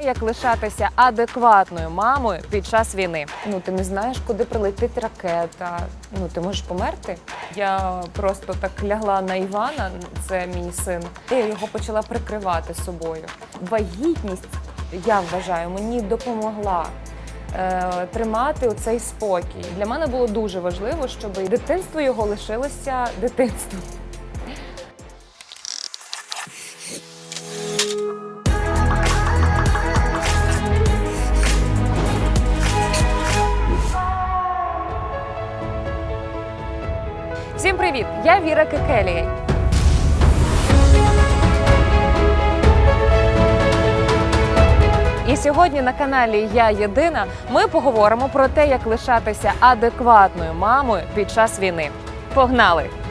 Як лишатися адекватною мамою під час війни? Ну ти не знаєш, куди прилетить ракета. Ну ти можеш померти. Я просто так лягла на Івана, це мій син. Я його почала прикривати собою. Вагітність, я вважаю, мені допомогла. е, Тримати оцей спокій для мене було дуже важливо, щоб дитинство його лишилося дитинством. Всім привіт! Я Віра Кекелія. І сьогодні на каналі Я Єдина ми поговоримо про те, як лишатися адекватною мамою під час війни. Погнали!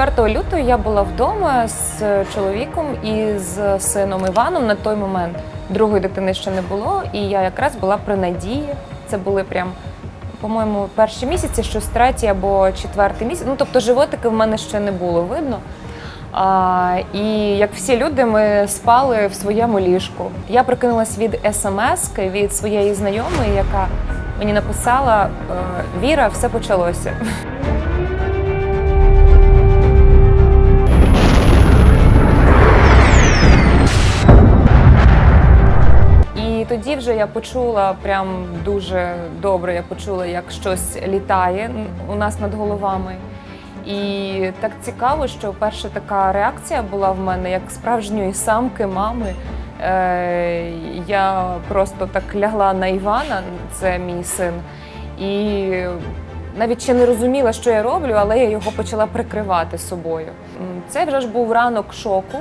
24 лютого я була вдома з чоловіком і з сином Іваном на той момент. Другої дитини ще не було, і я якраз була при надії. Це були прям, по-моєму, перші місяці, щось третій або четвертий місяць. Ну тобто животики в мене ще не було видно. А, і як всі люди, ми спали в своєму ліжку. Я прикинулась від смс від своєї знайомої, яка мені написала: е, Віра, все почалося. Тоді вже я почула прям дуже добре. Я почула, як щось літає у нас над головами. І так цікаво, що перша така реакція була в мене як справжньої самки мами. Е, я просто так лягла на Івана, це мій син, і навіть ще не розуміла, що я роблю, але я його почала прикривати собою. Це вже ж був ранок шоку,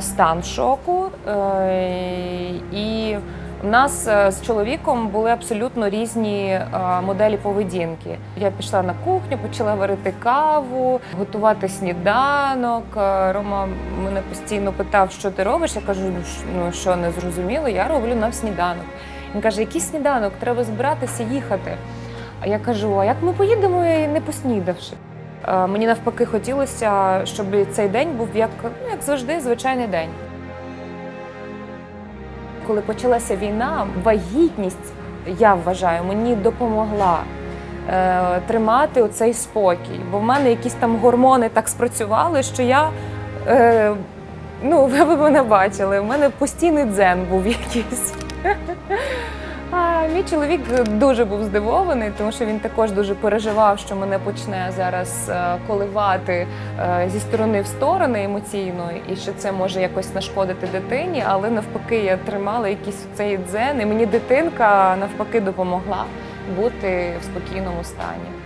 стан шоку. е, І в нас е, з чоловіком були абсолютно різні е, моделі поведінки. Я пішла на кухню, почала варити каву, готувати сніданок. Е, Рома мене постійно питав, що ти робиш. Я кажу, «Ну, що- ну не зрозуміло, я роблю нам сніданок. Він каже, який сніданок? Треба збиратися їхати. А я кажу: а як ми поїдемо, не поснідавши? Е, Мені навпаки хотілося, щоб цей день був як, ну, як завжди, звичайний день. Коли почалася війна, вагітність, я вважаю, мені допомогла е, тримати оцей спокій. Бо в мене якісь там гормони так спрацювали, що я. Е, ну, ви б мене бачили, в мене постійний дзен був якийсь. А мій чоловік дуже був здивований, тому що він також дуже переживав, що мене почне зараз е, коливати е, зі сторони в сторони емоційно, і що це може якось нашкодити дитині. Але навпаки, я тримала якийсь цей дзен, і мені дитинка навпаки допомогла бути в спокійному стані.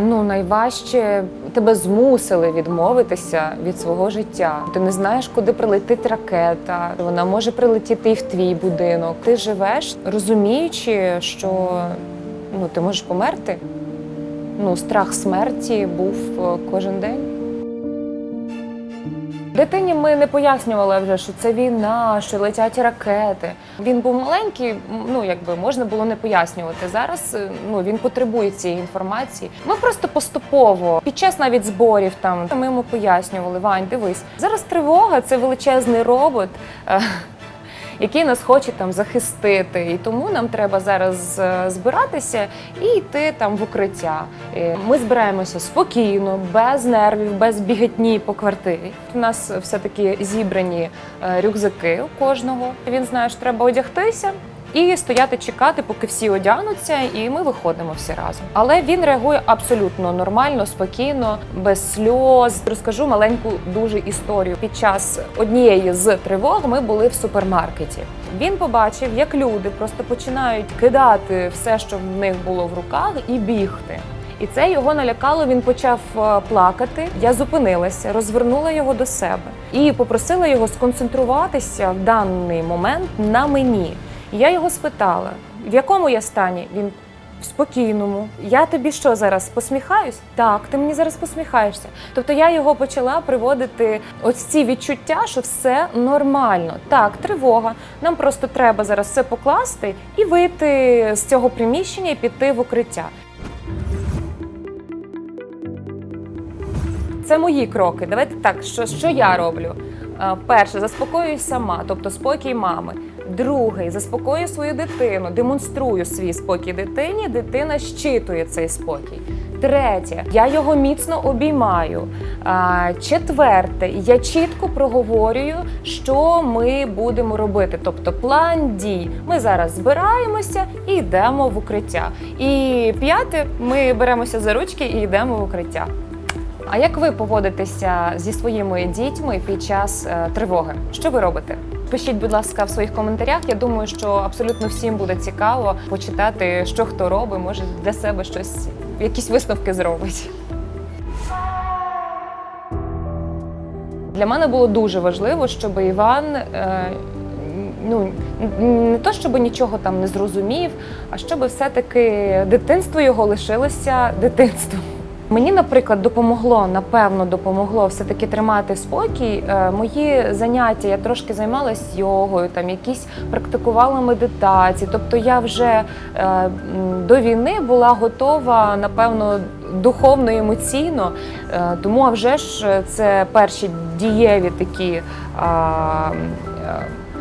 Ну, найважче тебе змусили відмовитися від свого життя. Ти не знаєш, куди прилетить ракета. Вона може прилетіти і в твій будинок. Ти живеш, розуміючи, що ну, ти можеш померти. Ну, страх смерті був е, кожен день. Дитині ми не пояснювали вже, що це війна, що летять ракети. Він був маленький, ну якби можна було не пояснювати. Зараз е, ну він потребує цієї інформації. Ми просто поступово, під час навіть зборів, там ми йому пояснювали, Вань, дивись, зараз тривога це величезний робот. Який нас хоче там захистити, і тому нам треба зараз е, збиратися і йти там в укриття. Е, Ми збираємося спокійно, без нервів, без біготні по квартирі. У нас все таки зібрані е, рюкзаки у кожного. Він знає, що треба одягтися. І стояти чекати, поки всі одягнуться, і ми виходимо всі разом. Але він реагує абсолютно нормально, спокійно, без сльоз. Розкажу маленьку дуже історію. Під час однієї з тривог ми були в супермаркеті. Він побачив, як люди просто починають кидати все, що в них було в руках, і бігти. І це його налякало. Він почав е, плакати. Я зупинилася, розвернула його до себе і попросила його сконцентруватися в даний момент на мені. І Я його спитала, в якому я стані? Він в спокійному. Я тобі що зараз посміхаюсь? Так, ти мені зараз посміхаєшся. Тобто я його почала приводити ось ці відчуття, що все нормально. Так, тривога. Нам просто треба зараз все покласти і вийти з цього приміщення і піти в укриття. це мої кроки. Давайте так, що, що я роблю? Е, Перше, заспокоююсь сама, тобто спокій мами. Другий, заспокоюю свою дитину, демонструю свій спокій дитині. Дитина щитує цей спокій. Третє, я його міцно обіймаю. Четверте, я чітко проговорюю, що ми будемо робити. Тобто план дій. Ми зараз збираємося і йдемо в укриття. І п'яте, ми беремося за ручки і йдемо в укриття. А як ви поводитеся зі своїми дітьми під час е, тривоги? Що ви робите? Пишіть, будь ласка, в своїх коментарях. Я думаю, що абсолютно всім буде цікаво почитати, що хто робить, може для себе щось, якісь висновки зробить. Для мене було дуже важливо, щоб Іван е, ну не то, щоб нічого там не зрозумів, а щоб все-таки дитинство його лишилося дитинством. Мені, наприклад, допомогло, напевно, допомогло все-таки тримати спокій. Е, Мої заняття, я трошки займалась йогою, там якісь практикувала медитації. Тобто я вже е, до війни була готова, напевно, духовно і емоційно. Е, Тому а вже ж це перші дієві такі.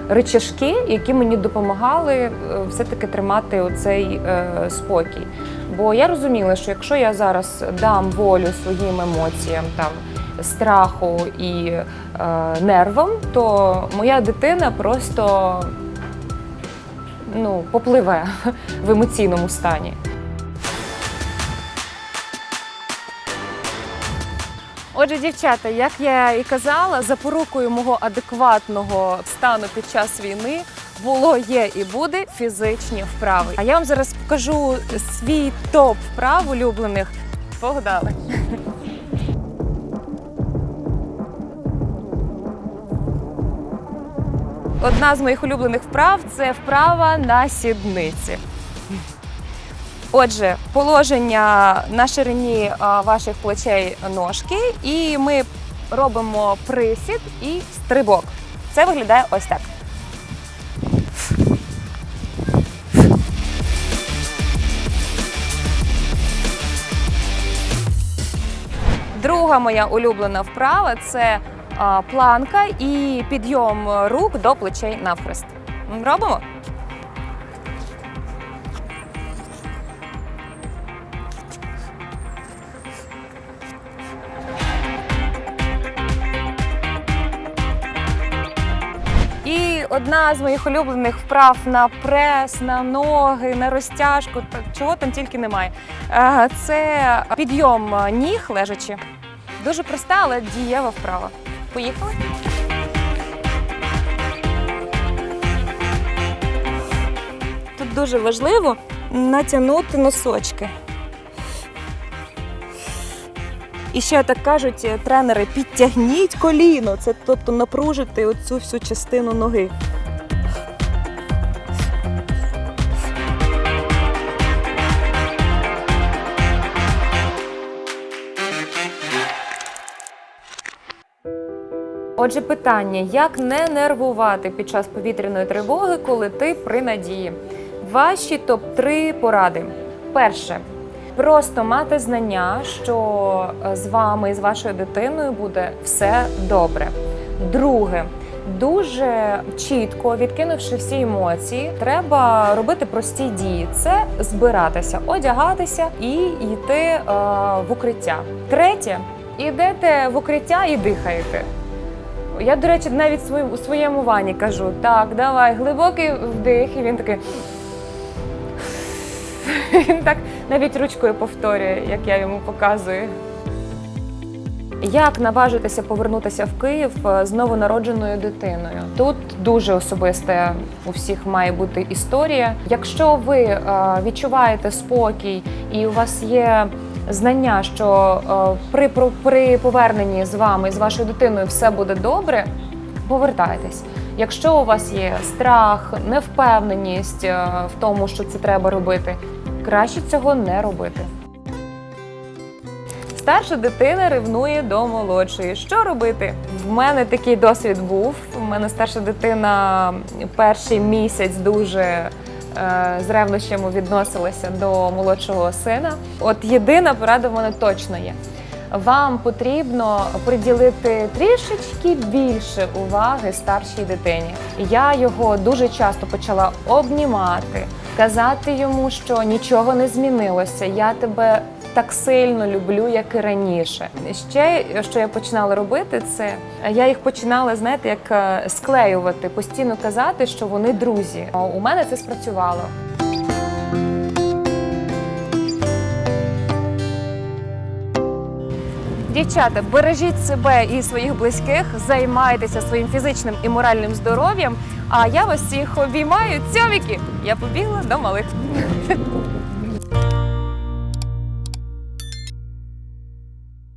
Речашки, які мені допомагали все-таки тримати оцей спокій. Бо я розуміла, що якщо я зараз дам волю своїм емоціям, там страху і е, нервам, то моя дитина просто ну, попливе в емоційному стані. Отже, дівчата, як я і казала, запорукою мого адекватного стану під час війни було, є і буде фізичні вправи. А я вам зараз покажу свій топ вправ улюблених. Погнали! Одна з моїх улюблених вправ це вправа на сідниці. Отже, положення на ширині ваших плечей ножки, і ми робимо присід і стрибок. Це виглядає ось так. Друга моя улюблена вправа це планка і підйом рук до плечей навхрест. Робимо? І одна з моїх улюблених вправ на прес, на ноги, на розтяжку, чого там тільки немає. Е, Це підйом ніг лежачи. Дуже проста, але дієва вправа. Поїхали. Тут дуже важливо натягнути носочки. І ще так кажуть е, тренери: підтягніть коліно. Це тобто напружити оцю всю частину ноги. Отже, питання: як не нервувати під час повітряної тривоги, коли ти при надії? Ваші топ-3 поради. Перше. Просто мати знання, що е, з вами і з вашою дитиною буде все добре. Друге, дуже чітко відкинувши всі емоції, треба робити прості дії: це збиратися, одягатися і йти е, в укриття. Третє, ідете в укриття і дихаєте. Я, до речі, навіть свої- у своєму вані кажу: так, давай, глибокий вдих, і він такий. Він так навіть ручкою повторює, як я йому показую. Як наважитися повернутися в Київ е, з новонародженою дитиною? Тут дуже особисте у всіх має бути історія. Якщо ви е, відчуваєте спокій і у вас є знання, що е, при, при поверненні з вами, з вашою дитиною, все буде добре, повертайтесь. Якщо у вас є страх, невпевненість е, в тому, що це треба робити, краще цього не робити. Старша дитина ревнує до молодшої. Що робити? В мене такий досвід був. У мене старша дитина перший місяць дуже з ревнощами відносилася до молодшого сина. От єдина порада в мене точно є. вам потрібно приділити трішечки більше уваги старшій дитині. Я його дуже часто почала обнімати, казати йому, що нічого не змінилося. Я тебе так сильно люблю, як і раніше. Ще що я починала робити, це я їх починала, знаєте, як е, склеювати, постійно казати, що вони друзі. У мене це спрацювало. Дівчата, бережіть себе і своїх близьких, займайтеся своїм фізичним і моральним здоров'ям. А я вас всіх обіймаю. Цьоміки! Я побігла до малих.